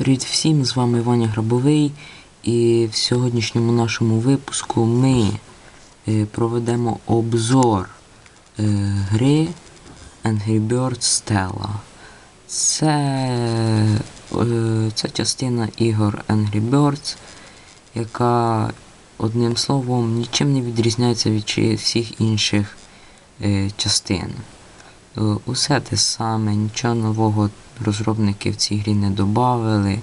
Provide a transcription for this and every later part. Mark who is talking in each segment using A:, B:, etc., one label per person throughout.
A: Привіт всім, з вами Ваня Грабовий, і в сьогоднішньому нашому випуску ми е, проведемо обзор е, гри Angry Birds Stella. Це, е, це частина ігор Angry Birds, яка одним словом нічим не відрізняється від всіх інших частин. Е, Усе те саме, нічого нового розробники в цій грі не додали.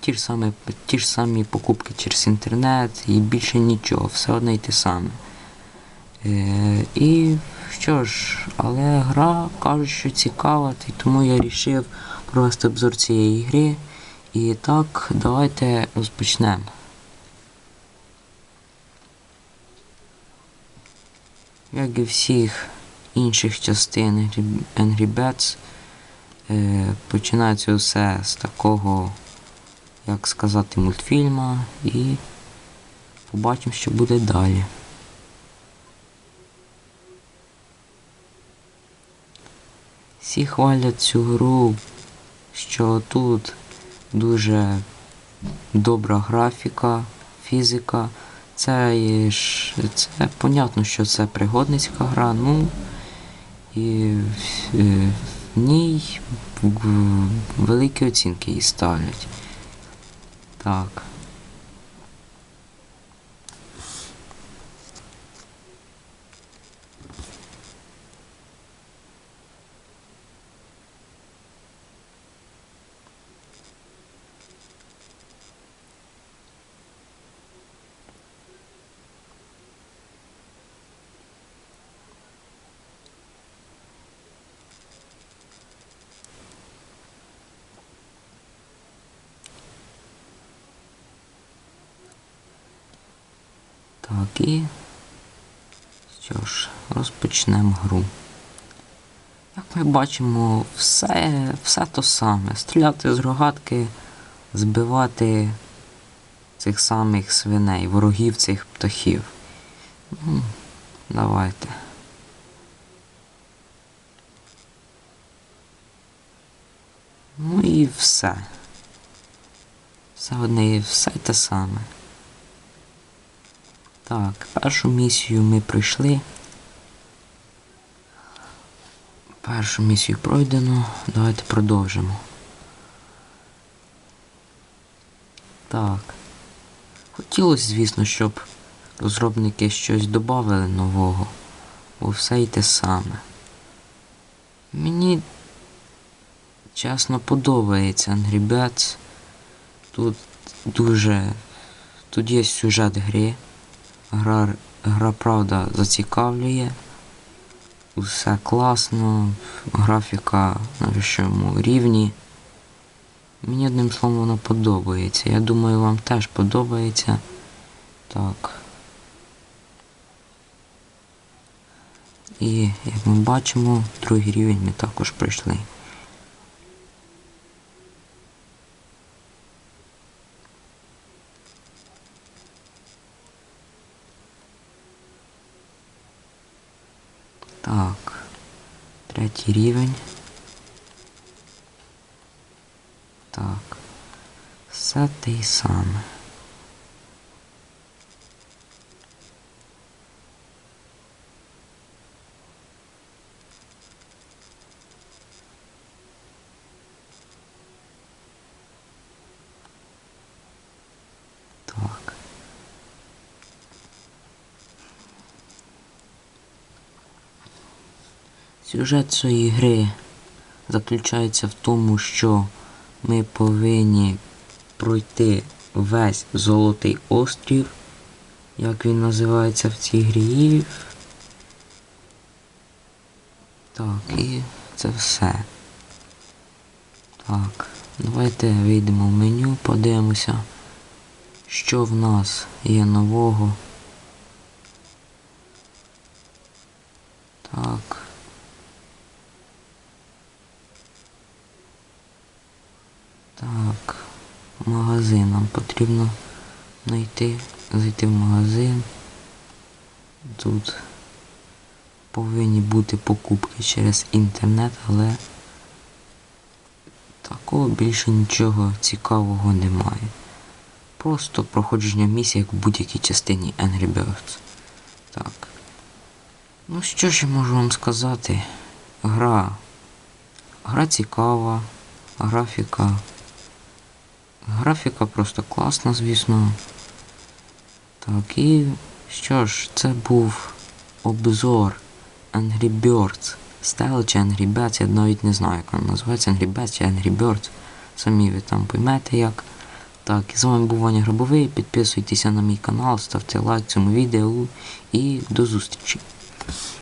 A: Ті ж, самі, ті ж самі покупки через інтернет і більше нічого, все одне й те саме. Е, і що ж, але гра кажуть, що цікава, і тому я вирішив провести обзор цієї гри. І так, давайте розпочнемо. Як і всіх інших частин Angry- Birds, е, починається все з такого, як сказати, мультфільма і побачимо, що буде далі. Всі хвалять цю гру, що тут дуже добра графіка, фізика. Це це понятно, що це пригодницька гра, ну і е, в ній великі оцінки їй ставлять. Так. Так, і що ж, розпочнемо гру. Як ми бачимо, все, все то саме. Стріляти з рогатки, збивати цих самих свиней, ворогів цих птахів. Ну, давайте. Ну і все. Все одне, і все те саме. Так, першу місію ми пройшли. Першу місію пройдено. Давайте продовжимо. Так. Хотілося, звісно, щоб розробники щось додали нового, бо все й те саме. Мені чесно подобається Angry Birds. Тут дуже. Тут є сюжет гри. Гра, гра правда зацікавлює. Усе класно, графіка на вищому рівні. Мені одним словом вона подобається. Я думаю, вам теж подобається. Так. І як ми бачимо, другий рівень ми також пройшли. Так. Третій рівень. Так. Все те саме. Так. Сюжет цієї гри заключається в тому, що ми повинні пройти весь Золотий острів, як він називається в цій грі. Так, і це все. Так, давайте вийдемо в меню, подивимося, що в нас є нового. Так, магазин нам потрібно знайти, зайти в магазин. Тут повинні бути покупки через інтернет, але Такого більше нічого цікавого немає. Просто проходження місії, як в будь-якій частині Angry Birds. Так. Ну що ж я можу вам сказати? Гра. Гра цікава, графіка. Графіка просто класна, звісно. Так, і що ж, це був обзор Angry Birds. Style чи Angry Birds, я навіть не знаю, як він називається Angry Birds чи Angry Birds. Самі ви там поймете як. Так, і з вами був Ваня Гробовий. Підписуйтеся на мій канал, ставте лайк цьому відео і до зустрічі.